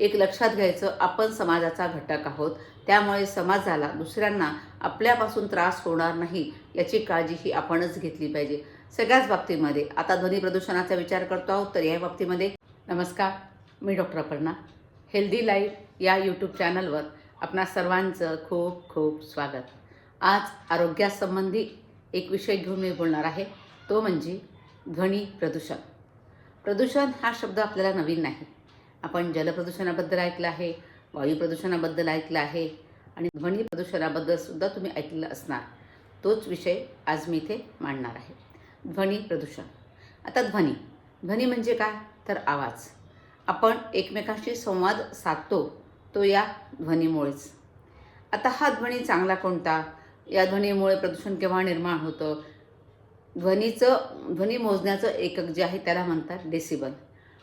एक लक्षात घ्यायचं आपण समाजाचा घटक आहोत. त्यामुळे समाजाला दुसऱ्यांना आपल्यापासून त्रास होणार नाही याची काळजी ही आपणच घेतली पाहिजे. सगळ्याच बाबतीमध्ये आता ध्वनी प्रदूषणाचा विचार करतो आहोत तर या बाबतीमध्ये नमस्कार मी डॉक्टर अपर्णा. हेल्दी लाईफ या यूट्यूब चॅनलवर आपणा सर्वांचं खूप खूप स्वागत. आज आरोग्यासंबंधी एक विषय घेऊन मी बोलणार आहे तो म्हणजे ध्वनी प्रदूषण. प्रदूषण हा शब्द आपल्याला नवीन नाही. आपण जलप्रदूषणाबद्दल ऐकलं आहे वायू प्रदूषणाबद्दल ऐकलं आहे आणि ध्वनी प्रदूषणाबद्दल सुद्धा तुम्ही ऐकलेलं असणार. तोच विषय आज मी इथे मांडणार आहे. ध्वनी प्रदूषण. आता ध्वनी. ध्वनी म्हणजे काय? तर आवाज. आपण एकमेकांशी संवाद साधतो तो या ध्वनीमुळेच. आता हा ध्वनी चांगला कोणता? या ध्वनीमुळे प्रदूषण केव्हा निर्माण होतं? ध्वनीचं ध्वनी मोजण्याचं एकक जे आहे त्याला म्हणतात डेसिबल.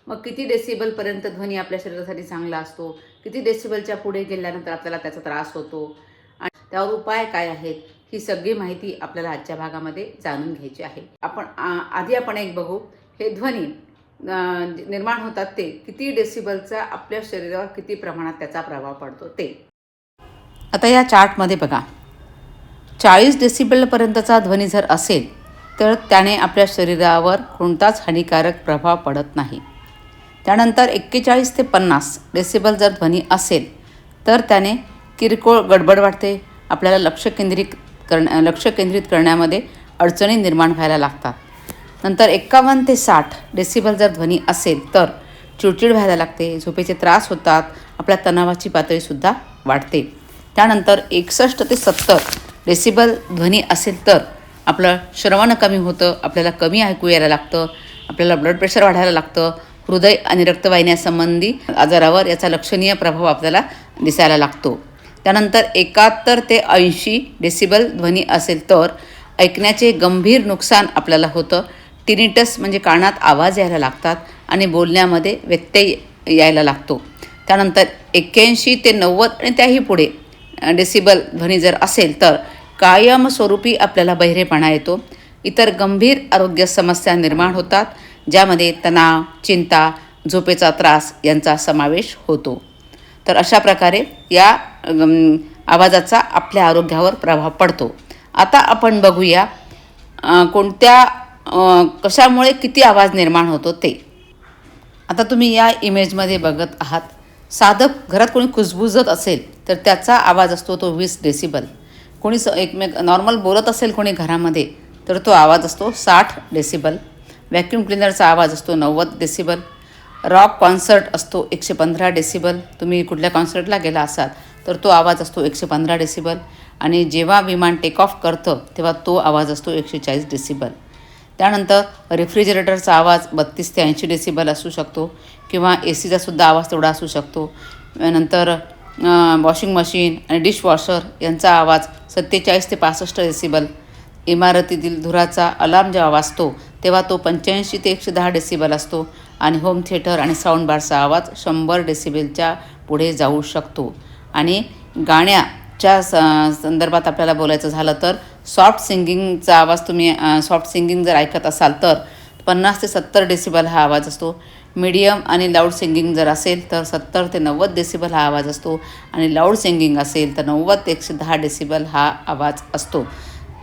मग किती डेसिबलपर्यंत ध्वनी आपल्या शरीरासाठी चांगला असतो? किती डेसिबलच्या पुढे गेल्यानंतर आपल्याला त्याचा त्रास होतो? आणि त्यावर उपाय काय आहेत? ही सगळी माहिती आपल्याला आजच्या भागामध्ये जाणून घ्यायची आहे. आपण आ- आधी आपण एक बघू. हे ध्वनी निर्माण होतात ते किती डेसिबलचा आपल्या शरीरावर किती प्रमाणात त्याचा प्रभाव पडतो ते. आता या चार्टमध्ये बघा. चाळीस डेसिबलपर्यंतचा ध्वनी जर असेल तर त्याने आपल्या शरीरावर कोणताच हानिकारक प्रभाव पडत नाही. त्यानंतर एक्केचाळीस ते पन्नास डेसिबल जर ध्वनी असेल तर त्याने किरकोळ गडबड वाटते आपल्याला लक्ष केंद्रित करण्या लक्ष केंद्रित करण्यामध्ये अडचणी निर्माण व्हायला लागतात. नंतर एक्कावन्न ते साठ डेसिबल जर ध्वनी असेल तर चिडचिड व्हायला लागते झोपेचे त्रास होतात आपल्या तणावाची पातळीसुद्धा वाढते. त्यानंतर एकसष्ट ते सत्तर डेसिबल ध्वनी असेल तर आपलं श्रवण कमी होतं आपल्याला कमी ऐकू यायला लागतं आपल्याला ब्लड प्रेशर वाढायला लागतं हृदय आणि रक्तवाहिन्यासंबंधी आजारावर याचा लक्षणीय प्रभाव आपल्याला दिसायला लागतो. त्यानंतर एकाहत्तर ते ऐंशी डेसिबल ध्वनी असेल तर ऐकण्याचे गंभीर नुकसान आपल्याला होतं. टिनिटस म्हणजे कानात आवाज यायला लागतात आणि बोलण्यामध्ये व्यत्यय यायला लागतो. त्यानंतर एक्क्याऐंशी ते नव्वद आणि त्याही पुढे डेसिबल ध्वनी जर असेल तर कायमस्वरूपी आपल्याला बहिरेपणा येतो. इतर गंभीर आरोग्य समस्या निर्माण होतात. ज्यामध्ये तणाव चिंता झोपेचा त्रास यांचा समावेश होतो. तर अशा प्रकारे या आवाजाचा आपल्या आरोग्यावर प्रभाव पडतो. आता आपण बघूया कोणत्या कशामुळे किती आवाज निर्माण होतो ते. आता तुम्ही या इमेजमध्ये बघत आहात साधं घरात कोणी कुजबुजत असेल तर त्याचा आवाज असतो तो वीस डेसिबल. कोणी स एकमेक नॉर्मल बोलत असेल कोणी घरामध्ये तर तो आवाज असतो साठ डेसिबल. व्हॅक्यूम क्लिनरचा आवाज असतो नव्वद डेसिबल. रॉक कॉन्सर्ट असतो एकशे पंधरा डेसिबल. तुम्ही कुठल्या कॉन्सर्टला गेला असाल तर तो आवाज असतो एकशे पंधरा डेसिबल. आणि जेव्हा विमान टेक ऑफ करतं तेव्हा तो आवाज असतो एकशे चाळीस डेसिबल. त्यानंतर रेफ्रिजरेटरचा आवाज बत्तीस ते ऐंशी डेसिबल असू शकतो किंवा ए सीचासुद्धा आवाज तेवढा असू शकतो. नंतर वॉशिंग मशीन आणि डिशवॉशर यांचा आवाज सत्तेचाळीस ते पासष्ट डेसिबल. इमारतीतील धुराचा अलार्म जेव्हा वाजतो तेव्हा तो पंच्याऐंशी ते एकशे दहा डेसिबल असतो आणि होम थिएटर आणि साऊंड बारचा आवाज शंभर डेसिबलच्या पुढे जाऊ शकतो. आणि गाण्याच्या स संदर्भात आपल्याला बोलायचं झालं तर सॉफ्ट सिंगिंगचा आवाज तुम्ही सॉफ्ट सिंगिंग जर ऐकत असाल तर पन्नास ते सत्तर डेसिबल हा आवाज असतो. मीडियम आणि लाऊड सिंगिंग जर असेल तर सत्तर ते नव्वद डेसिबल हा आवाज असतो. आणि लाऊड सिंगिंग असेल तर नव्वद ते एकशे दहा डेसिबल हा आवाज असतो.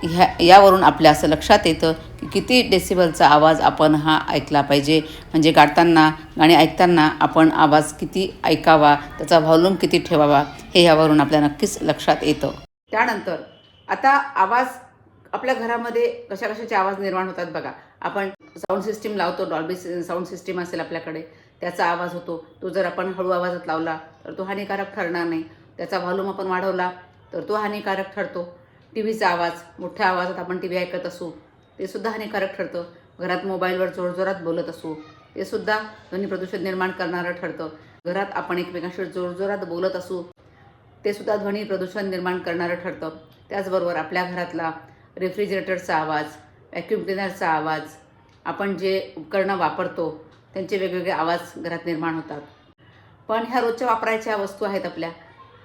ह्या यावरून आपल्या असं लक्षात येतं की किती डेसिबलचा आवाज आपण हा ऐकला पाहिजे. म्हणजे गाताना गाणी ऐकताना आपण आवाज किती ऐकावा त्याचा व्हॉल्यूम किती ठेवावा हे यावरून आपल्या नक्कीच लक्षात येतं. त्यानंतर आता आवाज आपल्या घरामध्ये कशा कशाचे आवाज निर्माण होतात बघा. आपण साऊंड सिस्टीम लावतो डॉल्बी साऊंड सिस्टीम असेल आपल्याकडे त्याचा आवाज होतो. तो जर आपण हळू आवाजात लावला तर तो हानिकारक ठरणार नाही. त्याचा व्हॉल्यूम आपण वाढवला तर तो हानिकारक ठरतो. टी व्हीचा आवाज मोठ्या आवाजात आपण टी व्ही ऐकत असू ते सुद्धा हानिकारक ठरतं. घरात मोबाईलवर जोरजोरात बोलत असू ते सुद्धा ध्वनी प्रदूषण निर्माण करणारं ठरतं. घरात आपण एकमेकांशी जोरजोरात बोलत असू ते सुद्धा ध्वनी प्रदूषण निर्माण करणारं ठरतं. त्याचबरोबर आपल्या घरातला रेफ्रिजरेटरचा आवाज व्हॅक्यूम क्लिनरचा आवाज आपण जे उपकरणं वापरतो त्यांचे वेगवेगळे आवाज घरात निर्माण होतात. पण ह्या रोजच्या वापरायच्या वस्तू आहेत आपल्या.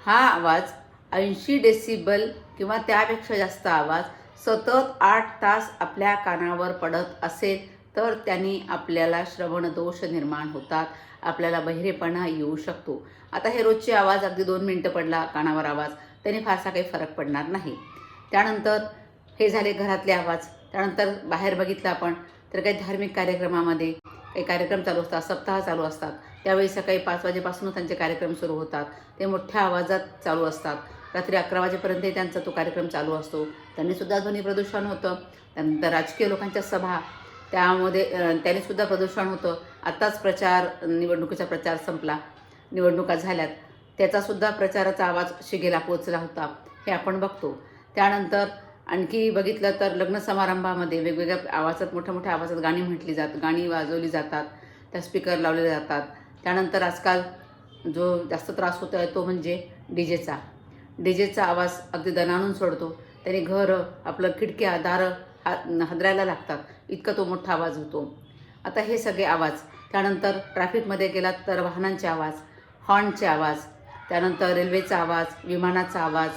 हा आवाज ऐंशी डेसिबल किंवा त्यापेक्षा जास्त आवाज सतत आठ तास आपल्या कानावर पडत असेल तर त्यांनी आपल्याला श्रवण दोष निर्माण होतात. आपल्याला बहिरेपणा येऊ शकतो. आता हे रोजचे आवाज अगदी दोन मिनटं पडला कानावर आवाज त्याने फारसा काही फरक पडणार नाही. त्यानंतर हे झाले घरातले आवाज. त्यानंतर बाहेर बघितलं आपण तर काही धार्मिक कार्यक्रमामध्ये काही कार्यक्रम चालू असतात सप्ताह चालू असतात. त्यावेळी सकाळी पाच वाजेपासून त्यांचे कार्यक्रम सुरू होतात. ते मोठ्या आवाजात चालू असतात. रात्री अकरा वाजेपर्यंतही त्यांचा तो कार्यक्रम चालू असतो. त्यांनीसुद्धा ध्वनी प्रदूषण होतं. त्यानंतर राजकीय लोकांच्या सभा त्यामध्ये त्यांनीसुद्धा प्रदूषण होतं. आत्ताच प्रचार निवडणुकीचा प्रचार संपला. निवडणुका झाल्यात. त्याचासुद्धा प्रचाराचा आवाज शिगेला पोचला होता. हे आपण बघतो. त्यानंतर आणखी बघितलं तर लग्न समारंभामध्ये वेगवेगळ्या आवाजात मोठ्या मोठ्या आवाजात गाणी म्हटली जात गाणी वाजवली जातात. त्या स्पीकर लावले जातात. त्यानंतर आजकाल जो जास्त त्रास होतो आहे तो म्हणजे डी जेचा डी जेचा आवाज अगदी दणाणून सोडतो. त्याने घरं आपलं खिडक्या दारं हा हादरायला लागतात. इतका तो मोठा आवाज होतो. आता हे सगळे आवाज. त्यानंतर ट्रॅफिकमध्ये गेलात तर वाहनांचे आवाज हॉर्नचे आवाज त्यानंतर रेल्वेचा आवाज विमानाचा आवाज.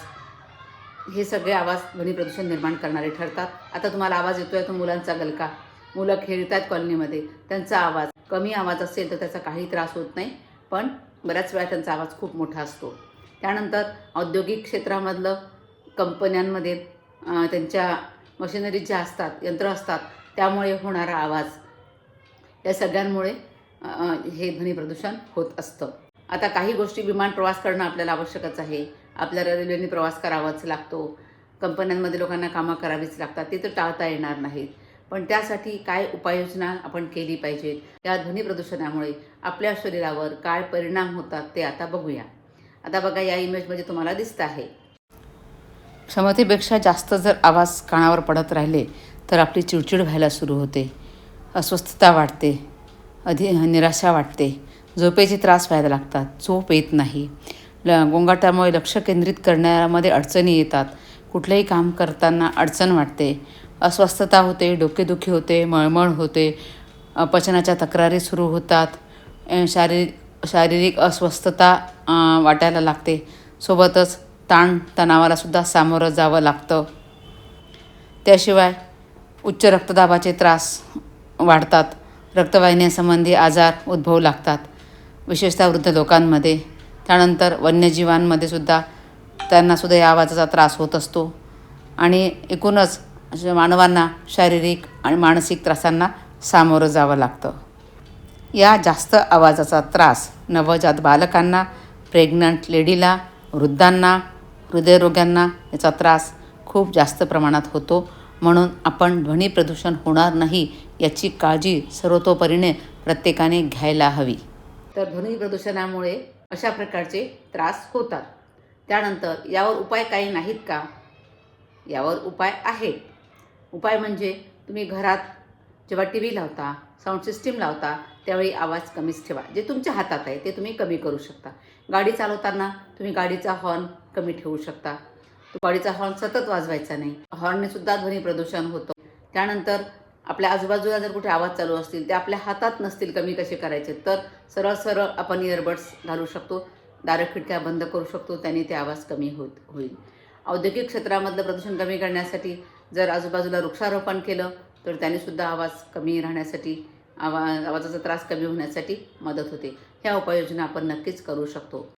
हे सगळे आवाज ध्वनी प्रदूषण निर्माण करणारे ठरतात. आता तुम्हाला आवाज येतो आहे तो मुलांचा गलका. मुलं खेळत आहेत कॉलनीमध्ये. त्यांचा आवाज. कमी आवाज असेल तर त्याचा काही त्रास होत नाही पण बऱ्याच वेळा त्यांचा आवाज खूप मोठा असतो. त्यानंतर औद्योगिक क्षेत्रामधलं कंपन्यांमध्ये त्यांच्या मशिनरी ज्या असतात यंत्र असतात त्यामुळे होणारा आवाज. या सगळ्यांमुळे हे ध्वनी प्रदूषण होत असतं. आता काही गोष्टी विमान प्रवास करणं आपल्याला आवश्यकच आहे. आपल्याला रेल्वेने प्रवास करावाच लागतो. कंपन्यांमध्ये लोकांना कामं करावीच लागतात. ते तर टाळता येणार नाहीत. पण त्यासाठी काय उपाययोजना आपण केली पाहिजेत? या ध्वनी प्रदूषणामुळे आपल्या शरीरावर काय परिणाम होतात ते आता बघूया. आता बघा या इमेजमध्ये तुम्हाला दिसत आहे. क्षमतेपेक्षा जास्त जर आवाज कानावर पडत राहिले तर आपली चिडचिड व्हायला सुरू होते. अस्वस्थता वाढते. अधि निराशा वाटते. झोपेचे त्रास व्हायला लागतात. झोप येत नाही. ल गोंगाटामुळे लक्ष केंद्रित करण्यामध्ये अडचणी येतात. कुठलंही काम करताना अडचण वाटते. अस्वस्थता होते डोकेदुखी होते मळमळ होते पचनाच्या तक्रारी सुरू होतात शारीरिक शारीरिक अस्वस्थता वाटायला लागते. सोबतच ताण तणावालासुद्धा सामोरं जावं लागतं. त्याशिवाय उच्च रक्तदाबाचे त्रास वाढतात. रक्तवाहिन्यासंबंधी आजार उद्भवू लागतात. विशेषतः वृद्ध लोकांमध्ये. त्यानंतर वन्यजीवांमध्ये सुद्धा त्यांनासुद्धा या आवाजाचा त्रास होत असतो. आणि एकूणच मानवांना शारीरिक आणि मानसिक त्रासांना सामोरं जावं लागतं. या जास्त आवाजाचा त्रास नवजात बालकांना प्रेग्नंट लेडीला वृद्धांना हृदयरोग्यांना याचा त्रास खूप जास्त प्रमाणात होतो. म्हणून आपण ध्वनी प्रदूषण होणार नाही याची काळजी सर्वतोपरीने प्रत्येकाने घ्यायला हवी. तर ध्वनी प्रदूषणामुळे अशा प्रकारचे त्रास होतात. त्यानंतर यावर उपाय काही नाहीत का? यावर उपाय आहे उपाय म्हणजे तुम्ही घरात जेव्हा टी व्ही लावता साऊंड सिस्टीम लावता त्यावेळी आवाज कमीच ठेवा. जे तुमच्या हातात आहे ते तुम्ही कमी करू शकता. गाडी चालवताना तुम्ही गाडीचा हॉर्न कमी ठेवू शकता. गाडीचा हॉर्न सतत वाजवायचा नाही. हॉर्नने सुद्धा ध्वनी प्रदूषण होतं. त्यानंतर आपल्या आजूबाजूला जर कुठे आवाज चालू असतील ते आपल्या हातात नसतील कमी कसे करायचे तर सरळ सरळ आपण इयरबड्स घालू शकतो. दारं खिडक्या बंद करू शकतो त्याने ते आवाज कमी होत होईल. औद्योगिक क्षेत्रामधलं प्रदूषण कमी करण्यासाठी जर आजूबाजूला वृक्षारोपण केलं तर त्यानेसुद्धा आवाज कमी राहण्यासाठी आवा आवाजाचा त्रास कमी होण्यासाठी मदत होते. ह्या उपाययोजना आपण नक्कीच करू शकतो.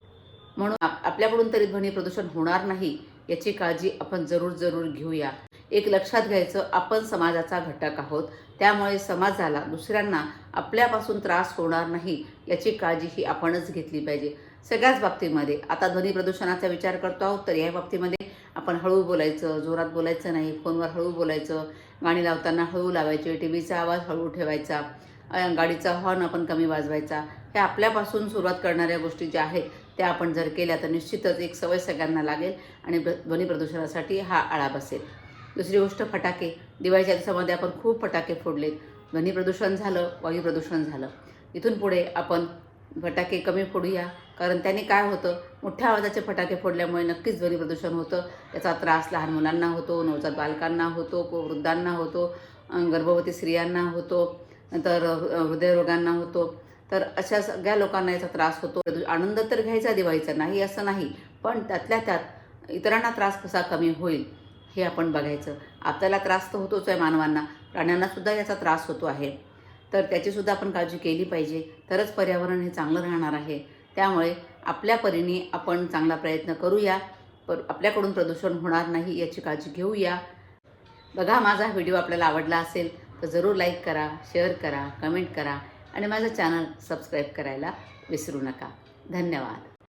म्हणून आप- आपल्याकडून तरी ध्वनी प्रदूषण होणार नाही याची काळजी आपण जरूर जरूर घेऊया. एक लक्षात घ्यायचं आपण समाजाचा घटक आहोत. त्यामुळे समाजाला दुसऱ्यांना आपल्यापासून त्रास होणार नाही याची काळजी ही आपणच घेतली पाहिजे. सगळ्याच बाबतीमध्ये आता ध्वनी प्रदूषणाचा विचार करतो आहोत तर या बाबतीमध्ये आपण हळू बोलायचं जोरात बोलायचं नाही फोनवर हळू बोलायचं गाणी लावताना हळू लावायची टी व्हीचा आवाज हळू ठेवायचा. गाडीचा हॉर्न आपण कमी वाजवायचा. हे आपल्यापासून सुरुवात करणाऱ्या गोष्टी ज्या आहेत त्या आपण जर केल्या तर निश्चितच एक सवय सगळ्यांना लागेल आणि ध्वनी प्रदूषणासाठी हा आळा बसेल. दुसरी गोष्ट फटाके. दिवाळीच्या दिवसामध्ये आपण खूप फटाके फोडलेत. ध्वनी प्रदूषण झालं वायू प्रदूषण झालं. इथून पुढे आपण फटाके कमी फोडूया. कारण त्याने काय होतं? मोठ्या आवाजाचे फटाके फोडल्यामुळे नक्कीच ध्वनी प्रदूषण होतं. त्याचा त्रास लहान मुलांना होतो नवजात बालकांना होतो को वृद्धांना होतो गर्भवती स्त्रियांना होतो. नंतर हृदयरोगांना होतो. तर अशा सगळ्या लोकांना याचा त्रास होतो. आनंद तर घ्यायचा दिवाळीचा नाही असं नाही. पण त्यातल्या त्यात इतरांना त्रास कसा कमी होईल हे आपण बघायचं. आपल्याला त्रास तर होतोच आहे मानवांना. प्राण्यांनासुद्धा याचा त्रास होतो आहे. तर त्याचीसुद्धा आपण काळजी केली पाहिजे. तरच पर्यावरण हे चांगलं राहणार आहे. त्यामुळे आपल्या परीने आपण चांगला प्रयत्न करूया. पर आपल्याकडून प्रदूषण होणार नाही याची काळजी घेऊया. बघा माझा व्हिडिओ आपल्याला आवडला असेल तर जरूर लाईक करा शेअर करा कमेंट करा आणि माझं चॅनल सबस्क्राईब करायला विसरू नका. धन्यवाद.